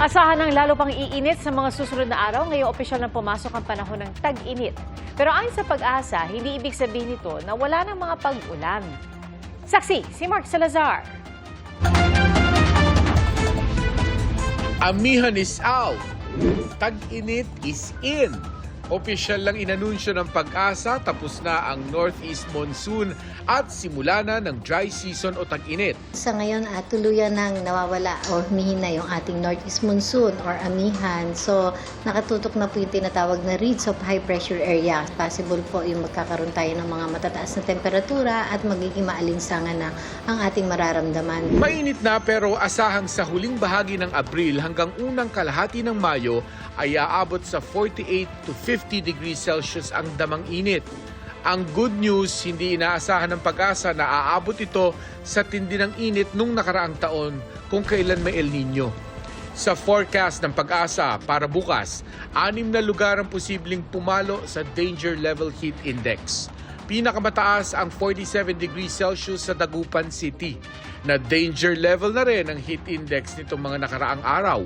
Asahan ng lalo pang iinit sa mga susunod na araw ngayong opisyal na pumasok ang panahon ng tag-init. Pero ayon sa pag-asa, hindi ibig sabihin nito na wala ng mga pag-ulan. Saksi, si Mark Salazar. Amihan is out. Tag-init is in. Opisyal lang inanunsyo ng pag-asa tapos na ang northeast monsoon at simula na ng dry season o tag-init. Sa ngayon, at tuluyan nang nawawala o humihina yung ating northeast monsoon or amihan. So, nakatutok na po yung tinatawag na reeds of high pressure area. Possible po yung magkakaroon tayo ng mga matataas na temperatura at magiging maalinsangan na ang ating mararamdaman. Mainit na pero asahang sa huling bahagi ng Abril hanggang unang kalahati ng Mayo ay aabot sa 48 to 50 degrees Celsius ang damang init. Ang good news, hindi inaasahan ng pag-asa na aabot ito sa tindi ng init nung nakaraang taon kung kailan may El Nino. Sa forecast ng pag-asa para bukas, anim na lugar ang posibleng pumalo sa Danger Level Heat Index. Pinakamataas ang 47 degrees Celsius sa Dagupan City, na danger level na rin ang heat index nitong mga nakaraang araw.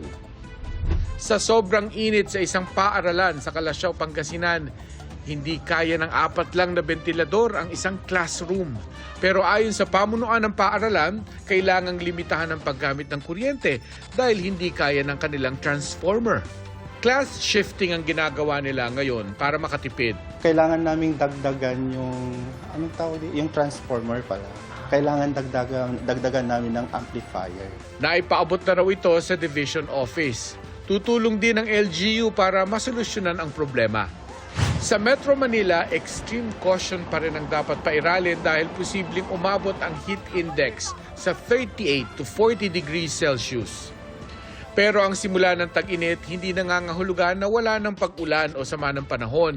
Sa sobrang init sa isang paaralan sa Kalasyaw, Pangasinan, hindi kaya ng apat lang na ventilador ang isang classroom. Pero ayon sa pamunuan ng paaralan, kailangang limitahan ang paggamit ng kuryente dahil hindi kaya ng kanilang transformer. Class shifting ang ginagawa nila ngayon para makatipid. kailangan naming dagdagan yung anong tawag di- yung transformer pala. Kailangan dagdagan dagdagan namin ng amplifier. Naipaabot na raw ito sa division office. Tutulong din ang LGU para masolusyonan ang problema. Sa Metro Manila, extreme caution pa rin ang dapat pairalin dahil posibleng umabot ang heat index sa 38 to 40 degrees Celsius. Pero ang simula ng tag-init, hindi nangangahulugan na wala ng pag-ulan o sama ng panahon.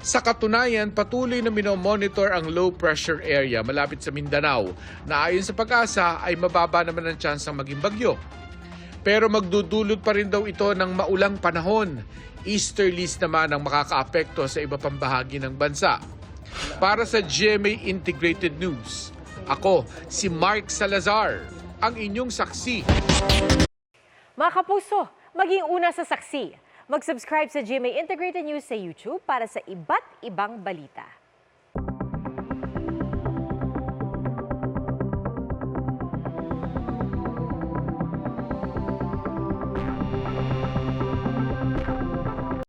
Sa katunayan, patuloy na minomonitor ang low pressure area malapit sa Mindanao na ayon sa pag-asa ay mababa naman ang tsansang maging bagyo. Pero magdudulot pa rin daw ito ng maulang panahon. Easterlies naman ang makakaapekto sa iba pang bahagi ng bansa. Para sa GMA Integrated News, ako si Mark Salazar, ang inyong saksi. Mga kapuso, maging una sa saksi. Mag-subscribe sa GMA Integrated News sa YouTube para sa iba't ibang balita.